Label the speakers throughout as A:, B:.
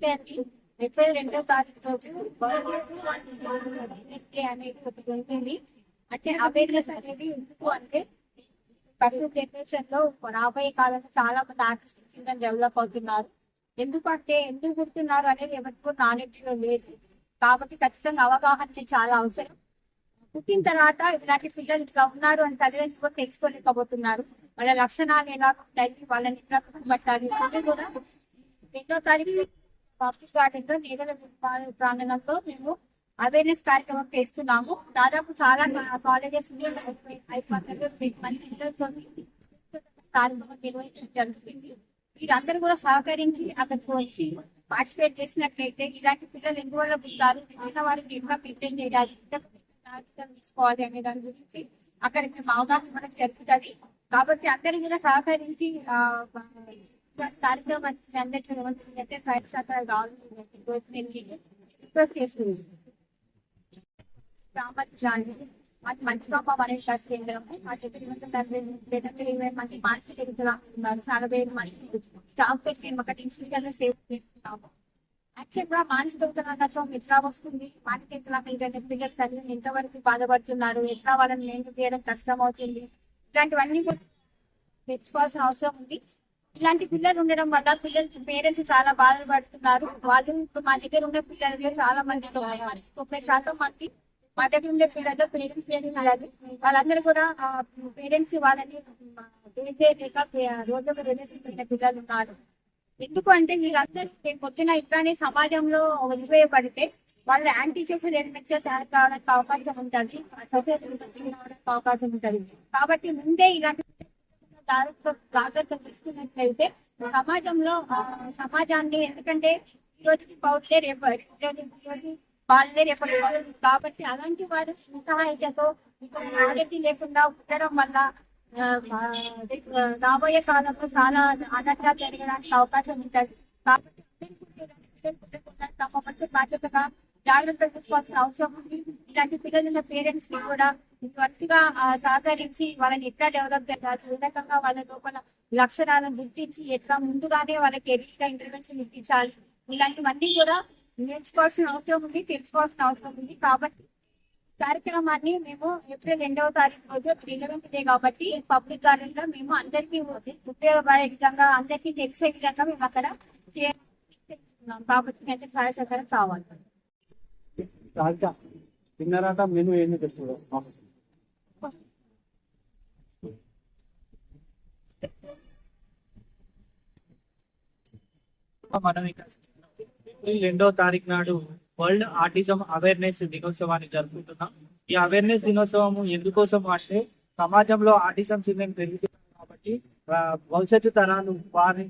A: నమస్తే అండి ఏప్రిల్ రెండో తారీఖు రోజు డే అనేది ఒకటి ఉంటుంది. అంటే అవేర్నెస్ అనేది ఎందుకు అంటే ప్రస్తుత జనరేషన్లో రాబోయే కాలంలో చాలా మంది ఆర్టిస్ట్ చిల్డ్రన్ డెవలప్ అవుతున్నారు. ఎందుకంటే ఎందుకు గుర్తున్నారు అనేది ఎవరికి కూడా నాలెడ్జ్లో లేదు. కాబట్టి ఖచ్చితంగా అవగాహన చాలా అవసరం. పుట్టిన తర్వాత ఇలాంటి పిల్లలు ఇట్లా ఉన్నారు అని తల్లిదండ్రులు కూడా తెలుసుకోలేకపోతున్నారు. వాళ్ళ లక్షణాలు ఎలా ఉంటాయి వాళ్ళని ఎట్లా పట్టాలి కూడా రెండో తారీఖు పబ్లిక్ గార్డెన్లో నీడల ప్రాంగణంలో మేము అవేర్నెస్ కార్యక్రమం చేస్తున్నాము. దాదాపు చాలా కాలేజెస్ మంది కార్యక్రమం నిర్వహించడం జరుగుతుంది. వీరందరూ కూడా సహకరించి అక్కడికి వచ్చి పార్టిసిపేట్ చేసినట్లయితే ఇలాంటి పిల్లలు ఎందువల్ల పుట్టారు మిగతా వారికి ఎట్లా మెయింటైన్ చేయాలి? తీసుకోవాలి అనే దాని గురించి అక్కడికి అవగాహన మనకు జరుగుతుంది. కాబట్టి అందరూ కూడా సహకరించి ఆ, ఇలాంటి కార్యక్రమాన్ని అందరికీ ఫైవ్ స్టార్ రావాలని రిక్వెస్ట్ చేస్తుంది సామర్థ్యాన్ని మాది మంచిగా అనే కేంద్రం మా చెప్పిన లేదంటే మానసిక ఉన్నారు చాలా ఐదు మంది స్టాఫ్ పెట్టి ఒకటి ఇన్స్టిట్యూట్ సేవ్ చేస్తున్నాము యాక్చువల్ మానసిక ఉత్తరాంగంలో ఎట్లా వస్తుంది మానసిక ఉత్తరాంగం పిల్లలు తల్లిని ఎంతవరకు బాధపడుతున్నారు ఎట్లా వాళ్ళని నేను చేయడం కష్టం అవుతుంది ఇలాంటివన్నీ కూడా తెచ్చుకోవాల్సిన అవసరం ఉంది ఇలాంటి పిల్లలు ఉండడం వల్ల పిల్లలు పేరెంట్స్ చాలా బాధపడుతున్నారు. వాళ్ళు ఇప్పుడు మా దగ్గర ఉన్న పిల్లలు చాలా మంది ఉన్నారు. ముప్పై శాతం మంది మా దగ్గర ఉండే పిల్లలు పేరెంట్స్ పేరు వాళ్ళందరూ కూడా పేరెంట్స్ వాళ్ళని తెలిసే లేక రోడ్లకు వదిలేసిన పిల్లలు ఉన్నారు. ఎందుకు అంటే వీళ్ళందరూ పొద్దున ఇట్లానే సమాజంలో వదిలిపోయబడితే వాళ్ళ యాంటీ సోషల్ ఎలిమెంట్స్ కావడానికి అవకాశం ఉంటుంది. సొసైటీ రావడానికి అవకాశం ఉంటుంది. కాబట్టి ముందే ఇలాంటి జాగ్రత్త జాగ్రత్తలు తీసుకున్నట్లయితే సమాజంలో సమాజాన్ని ఎందుకంటే ఈ రోజుకి పౌరులే రేపు రోజు వాళ్ళే రేపటి కాబట్టి అలాంటి వారు నిస్సహాయతతో నాలెడ్జ్ లేకుండా ఉండడం వల్ల రాబోయే కాలంలో చాలా అనర్థాలు జరగడానికి అవకాశం ఉంటుంది. కాబట్టి తమ వంతు బాధ్యతగా జాగ్రత్త తీసుకోవాల్సిన అవసరం ఉంది. ఇలాంటి పిల్లలున్న పేరెంట్స్ని కూడా వర్తిగా సహకరించి వాళ్ళని ఎట్లా డెవలప్ చేయాలి? ఏ రకంగా వాళ్ళ లోపల లక్షణాలను గుర్తించి ఎట్లా ముందుగానే వాళ్ళకి గా ఇంటర్వెన్షన్ ఇప్పించాలి? ఇలాంటివన్నీ కూడా నేర్చుకోవాల్సిన అవసరం ఉంది తెలుసుకోవాల్సిన అవసరం ఉంది. కాబట్టి కార్యక్రమాన్ని మేము ఏప్రిల్ రెండవ తారీఖు రోజు రిలవెంట్ డే కాబట్టి పబ్లిక్ గార్డెన్గా మేము అందరికీ ఉపయోగపడే విధంగా అందరికీ తెలిసే విధంగా మేము అక్కడ చేస్తున్నాం. కాబట్టి అంటే సహాయ సహకారం కావాలి.
B: తిన్నారట మెను ఏంది చెప్తున్నారు మనం ఇక్కడ ఏప్రిల్ రెండో తారీఖు నాడు వరల్డ్ ఆర్టిజం అవేర్నెస్ దినోత్సవాన్ని జరుపుకుంటున్నాం. ఈ అవేర్నెస్ దినోత్సవం ఎందుకోసం అంటే సమాజంలో ఆర్టిజం చెందిన పెరుగుతుంది కాబట్టి భవిష్యత్తు తరాలు వారిని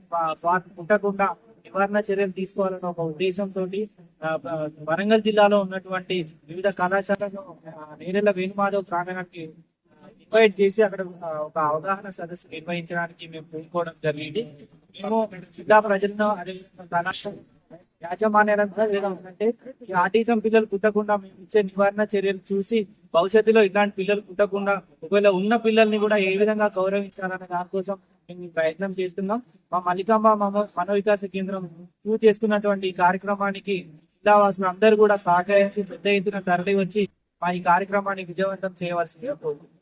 B: వా- పుట్టకుండా నివారణ చర్యలు తీసుకోవాలన్న ఒక ఉద్దేశంతో వరంగల్ జిల్లాలో ఉన్నటువంటి వివిధ కళాశాలలో ఆ, నేరెల వేణుమాధవ్ ప్రాంగణానికి ఇన్వైట్ చేసి అక్కడ ఒక అవగాహన సదస్సు నిర్వహించడానికి మేము పూనుకోవడం జరిగింది. మేము జిల్లా ప్రజలను అదే కళాశాల యాజమాన్యాలను కూడా లేదా ఉందంటే ఈ ఆటిజం పిల్లలు పుట్టకుండా మేము ఇచ్చే నివారణ చర్యలు చూసి భవిష్యత్తులో ఇలాంటి పిల్లలు పుట్టకుండా ఒకవేళ ఉన్న పిల్లల్ని కూడా ఏ విధంగా గౌరవించాలనే దానికోసం మేము ప్రయత్నం చేస్తున్నాం. మా మల్లికాంబ మన మనోవికాస కేంద్రం చూ చేసుకున్నటువంటి ఈ కార్యక్రమానికి జిల్లావాసులు అందరూ కూడా సహకరించి పెద్ద ఎత్తున తరలి వచ్చి మా ఈ కార్యక్రమాన్ని విజయవంతం చేయవలసిందిగా కోరుకుంటున్నాం.